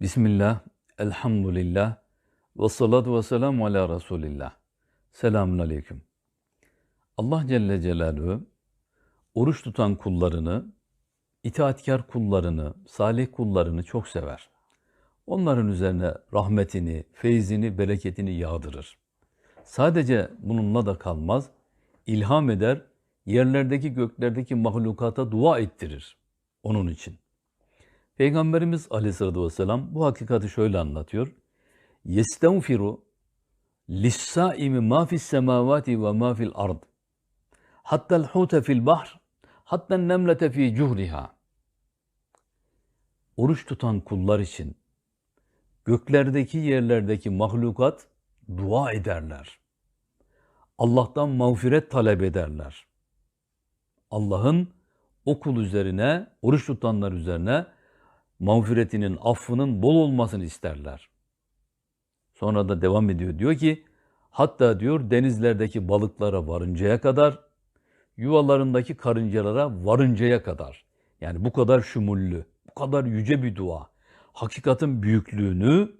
Bismillah, elhamdülillah, ve salatu ve selamu ala Resulillah. Selamun aleyküm. Allah Celle Celaluhu oruç tutan kullarını, itaatkar kullarını, salih kullarını çok sever. Onların üzerine rahmetini, feyzini, bereketini yağdırır. Sadece bununla da kalmaz, ilham eder, yerlerdeki göklerdeki mahlukata dua ettirir onun için. Peygamberimiz aleyhissalatü vesselam bu hakikati şöyle anlatıyor. يَسْتَغْفِرُ لِلسَّائِمِ مَا فِي السَّمَاوَاتِ وَمَا فِي الْأَرْضِ حَتَّى الْحُوتَ فِي الْبَحْرِ حَتَّى النَّمْلَةَ فِي جُهْرِهَا Oruç tutan kullar için göklerdeki yerlerdeki mahlukat dua ederler. Allah'tan mağfiret talep ederler. Allah'ın o kul üzerine, oruç tutanlar üzerine mağfiretinin, affının bol olmasını isterler. Sonra da devam ediyor. Diyor ki, hatta diyor denizlerdeki balıklara varıncaya kadar, yuvalarındaki karıncalara varıncaya kadar. Yani bu kadar şumullü, bu kadar yüce bir dua. Hakikatin büyüklüğünü,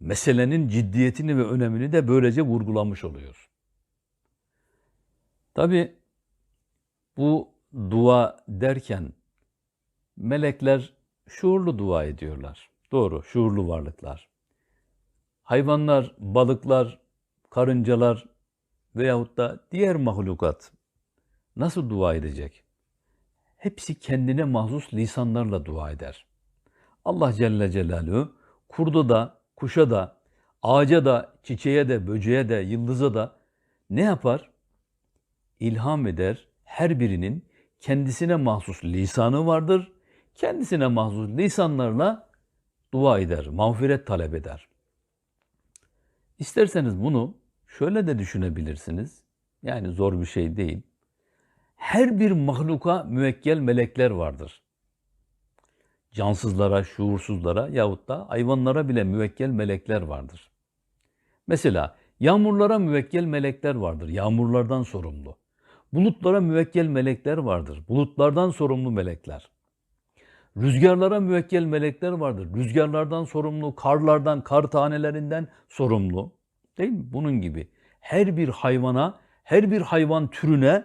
meselenin ciddiyetini ve önemini de böylece vurgulamış oluyor. Tabi bu dua derken melekler şuurlu dua ediyorlar. Doğru, şuurlu varlıklar. Hayvanlar, balıklar, karıncalar veyahut da diğer mahlukat nasıl dua edecek? Hepsi kendine mahsus lisanlarla dua eder. Allah Celle Celaluhu kurda da, kuşa da, ağaca da, çiçeğe de, böceğe de, yıldıza da ne yapar? İlham eder. Her birinin kendisine mahsus lisanı vardır. Kendisine mahsus lisanlarla dua eder, mağfiret talep eder. İsterseniz bunu şöyle de düşünebilirsiniz. Yani zor bir şey değil. Her bir mahluka müekkel melekler vardır. Cansızlara, şuursuzlara yahut da hayvanlara bile müekkel melekler vardır. Mesela yağmurlara müekkel melekler vardır. Yağmurlardan sorumlu. Bulutlara müvekkel melekler vardır. Bulutlardan sorumlu melekler. Rüzgarlara müvekkel melekler vardır. Rüzgarlardan sorumlu, karlardan, kar tanelerinden sorumlu. Değil mi? Bunun gibi. Her bir hayvana, her bir hayvan türüne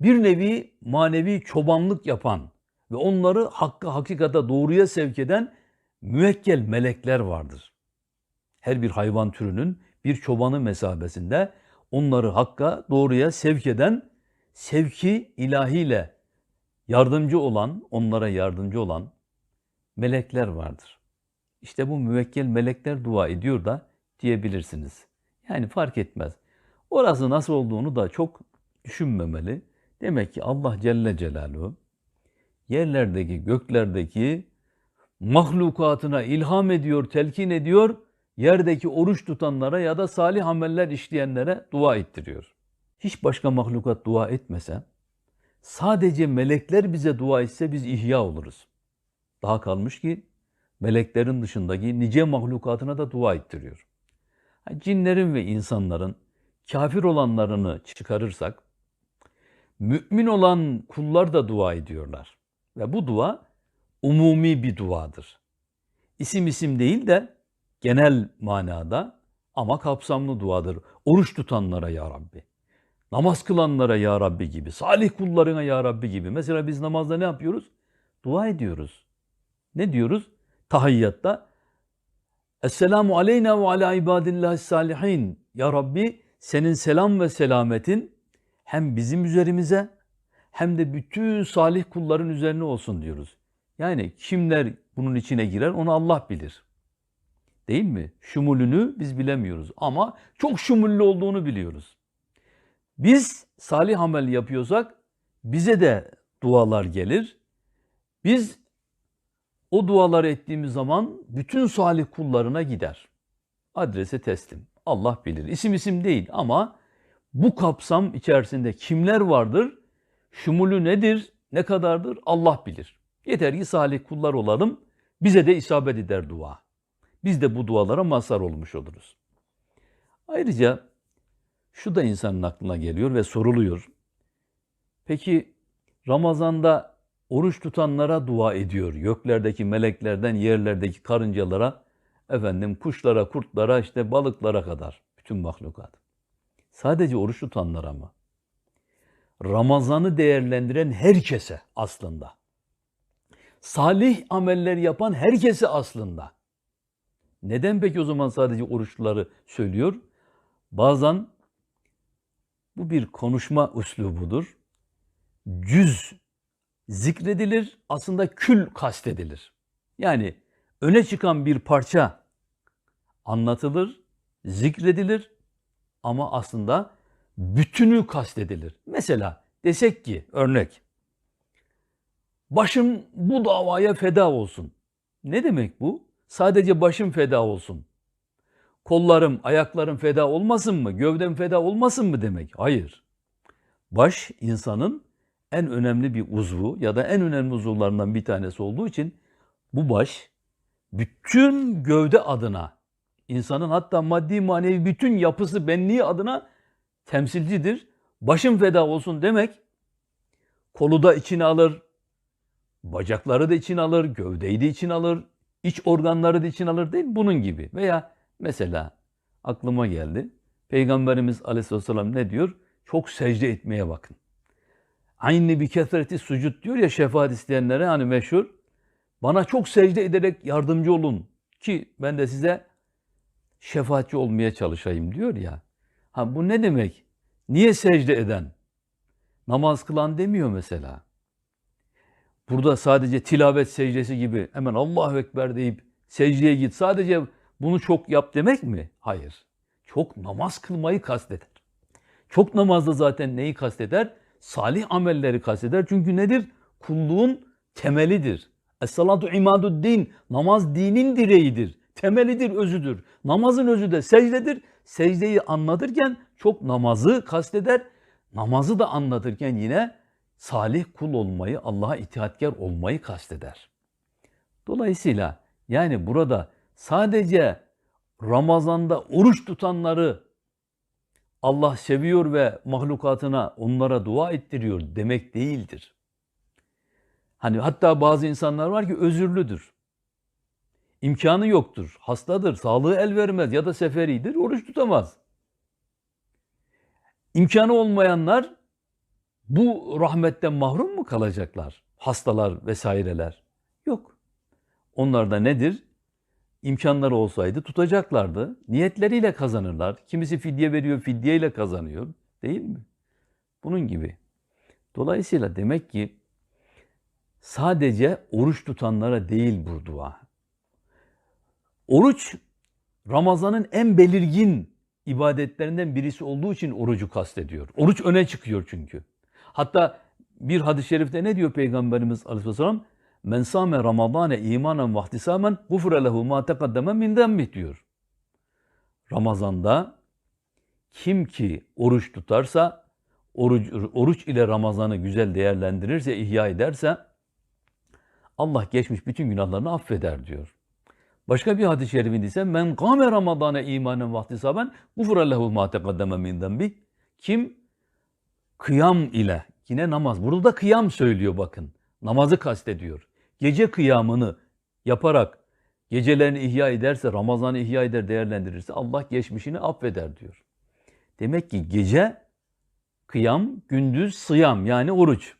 bir nevi manevi çobanlık yapan ve onları hakka, hakikata, doğruya sevk eden müvekkel melekler vardır. Her bir hayvan türünün bir çobanı mesabesinde onları hakka, doğruya sevk eden sevki ilahiyle yardımcı olan, onlara yardımcı olan melekler vardır. İşte bu müvekkel melekler dua ediyor da diyebilirsiniz. Yani fark etmez. Orası nasıl olduğunu da çok düşünmemeli. Demek ki Allah Celle Celaluhu yerlerdeki, göklerdeki mahlukatına ilham ediyor, telkin ediyor. Yerdeki oruç tutanlara ya da salih ameller işleyenlere dua ettiriyor. Hiç başka mahlukat dua etmese, sadece melekler bize dua etse biz ihya oluruz. Daha kalmış ki meleklerin dışındaki nice mahlukatına da dua ettiriyor. Cinlerin ve insanların kafir olanlarını çıkarırsak, mümin olan kullar da dua ediyorlar. Ve bu dua umumi bir duadır. İsim isim değil de genel manada ama kapsamlı duadır. Oruç tutanlara ya Rabbi, namaz kılanlara ya Rabbi gibi, salih kullarına ya Rabbi gibi. Mesela biz namazda ne yapıyoruz? Dua ediyoruz. Ne diyoruz? Tahiyyatta Esselamu aleyna ve ala ibadillahi salihin. Ya Rabbi senin selam ve selametin hem bizim üzerimize hem de bütün salih kulların üzerine olsun diyoruz. Yani kimler bunun içine girer onu Allah bilir. Değil mi? Şumulünü biz bilemiyoruz ama çok şumullü olduğunu biliyoruz. Biz salih amel yapıyorsak bize de dualar gelir. Biz o duaları ettiğimiz zaman bütün salih kullarına gider. Adrese teslim. Allah bilir. İsim isim değil ama bu kapsam içerisinde kimler vardır? Şumulü nedir? Ne kadardır? Allah bilir. Yeter ki salih kullar olalım. Bize de isabet eder dua. Biz de bu dualara mazhar olmuş oluruz. Ayrıca şu da insanın aklına geliyor ve soruluyor. Peki Ramazan'da oruç tutanlara dua ediyor. Göklerdeki meleklerden yerlerdeki karıncalara, efendim kuşlara, kurtlara, işte balıklara kadar bütün mahlukat. Sadece oruç tutanlara mı? Ramazan'ı değerlendiren herkese aslında. Salih ameller yapan herkese aslında. Neden peki o zaman sadece oruçluları söylüyor? Bazen bu bir konuşma üslubudur. Cüz zikredilir, aslında kül kastedilir. Yani öne çıkan bir parça anlatılır, zikredilir ama aslında bütünü kastedilir. Mesela desek ki örnek başım bu davaya feda olsun. Ne demek bu? Sadece başım feda olsun. Kollarım, ayaklarım feda olmasın mı? Gövdem feda olmasın mı demek? Hayır. Baş insanın en önemli bir uzvu ya da en önemli uzuvlarından bir tanesi olduğu için bu baş bütün gövde adına insanın hatta maddi manevi bütün yapısı benliği adına temsilcidir. Başım feda olsun demek kolu da içine alır, bacakları da içine alır, gövdeyi de içine alır, iç organları da içine alır değil mi? Bunun gibi. Veya mesela aklıma geldi. Peygamberimiz aleyhisselam ne diyor? Çok secde etmeye bakın. Aynı bir kethreti sucud diyor ya şefaat isteyenlere hani meşhur. Bana çok secde ederek yardımcı olun ki ben de size şefaatçi olmaya çalışayım diyor ya. Ha bu ne demek? Niye secde eden? Namaz kılan demiyor mesela. Burada sadece tilavet secdesi gibi hemen Allahu Ekber deyip secdeye git. Sadece bunu çok yap demek mi? Hayır. Çok namaz kılmayı kasteder. Çok namazda zaten neyi kasteder? Salih amelleri kasteder. Çünkü nedir? Kulluğun temelidir. Es-salatu imadud din. Namaz dinin direğidir. Temelidir, özüdür. Namazın özü de secdedir. Secdeyi anlatırken çok namazı kasteder. Namazı da anlatırken yine salih kul olmayı, Allah'a itaatkar olmayı kasteder. Dolayısıyla yani burada sadece Ramazan'da oruç tutanları Allah seviyor ve mahlukatına onlara dua ettiriyor demek değildir. Hani hatta bazı insanlar var ki özürlüdür. İmkanı yoktur, hastadır, sağlığı el vermez ya da seferidir, oruç tutamaz. İmkanı olmayanlar bu rahmetten mahrum mu kalacaklar? Hastalar vesaireler. Yok. Onlar da nedir? İmkanları olsaydı tutacaklardı. Niyetleriyle kazanırlar. Kimisi fidye veriyor, fidyeyle kazanıyor. Değil mi? Bunun gibi. Dolayısıyla demek ki sadece oruç tutanlara değil bu dua. Oruç Ramazan'ın en belirgin ibadetlerinden birisi olduğu için orucu kastediyor. Oruç öne çıkıyor çünkü. Hatta bir hadis-i şerifte ne diyor Peygamberimiz Aleyhisselam? Men sâme ramadâne imanen vahtisâmen gufre lehu mâ tekaddeme min demmih diyor. Ramazanda kim ki oruç tutarsa, oruç, oruç ile Ramazan'ı güzel değerlendirirse, ihya ederse Allah geçmiş bütün günahlarını affeder diyor. Başka bir hadis-i şerifinde ise men kâme ramadâne imanen vahtisaben gufre lehu mâ tekaddeme min dembih. Kim kıyam ile yine namaz. Burada da kıyam söylüyor bakın. Namazı kastediyor. Gece kıyamını yaparak gecelerini ihya ederse, Ramazan'ı ihya eder, değerlendirirse Allah geçmişini affeder diyor. Demek ki gece kıyam, gündüz sıyam yani oruç.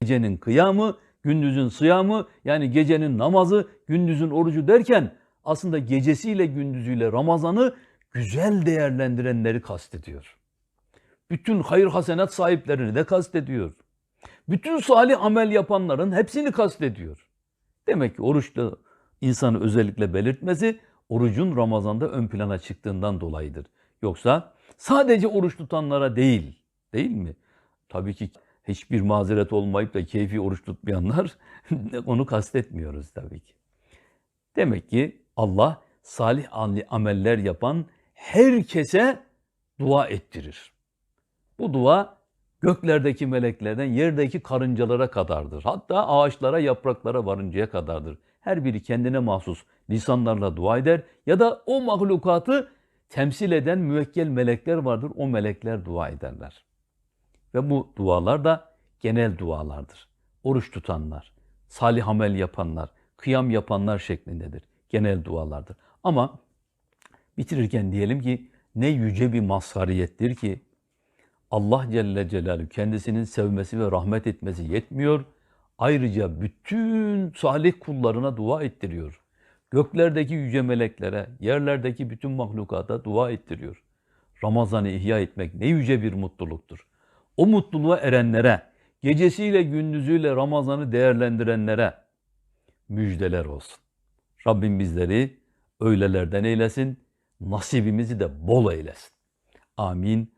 Gecenin kıyamı, gündüzün sıyamı yani gecenin namazı, gündüzün orucu derken aslında gecesiyle gündüzüyle Ramazan'ı güzel değerlendirenleri kastediyor. Bütün hayır hasenat sahiplerini de kastediyor. Bütün salih amel yapanların hepsini kastediyor. Demek ki oruçta insanı özellikle belirtmesi orucun Ramazan'da ön plana çıktığından dolayıdır. Yoksa sadece oruç tutanlara değil, değil mi? Tabii ki hiçbir mazeret olmayıp da keyfi oruç tutmayanlar onu kastetmiyoruz tabii ki. Demek ki Allah salih ameller yapan herkese dua ettirir. Bu dua göklerdeki meleklerden yerdeki karıncalara kadardır. Hatta ağaçlara, yapraklara varıncaya kadardır. Her biri kendine mahsus lisanlarla dua eder ya da o mahlukatı temsil eden müvekkel melekler vardır. O melekler dua ederler. Ve bu dualar da genel dualardır. Oruç tutanlar, salih amel yapanlar, kıyam yapanlar şeklindedir. Genel dualardır. Ama bitirirken diyelim ki ne yüce bir mazhariyettir ki Allah Celle Celaluhu kendisinin sevmesi ve rahmet etmesi yetmiyor. Ayrıca bütün salih kullarına dua ettiriyor. Göklerdeki yüce meleklere, yerlerdeki bütün mahlukata dua ettiriyor. Ramazan'ı ihya etmek ne yüce bir mutluluktur. O mutluluğa erenlere, gecesiyle gündüzüyle Ramazan'ı değerlendirenlere müjdeler olsun. Rabbim bizleri öylelerden eylesin, nasibimizi de bol eylesin. Amin.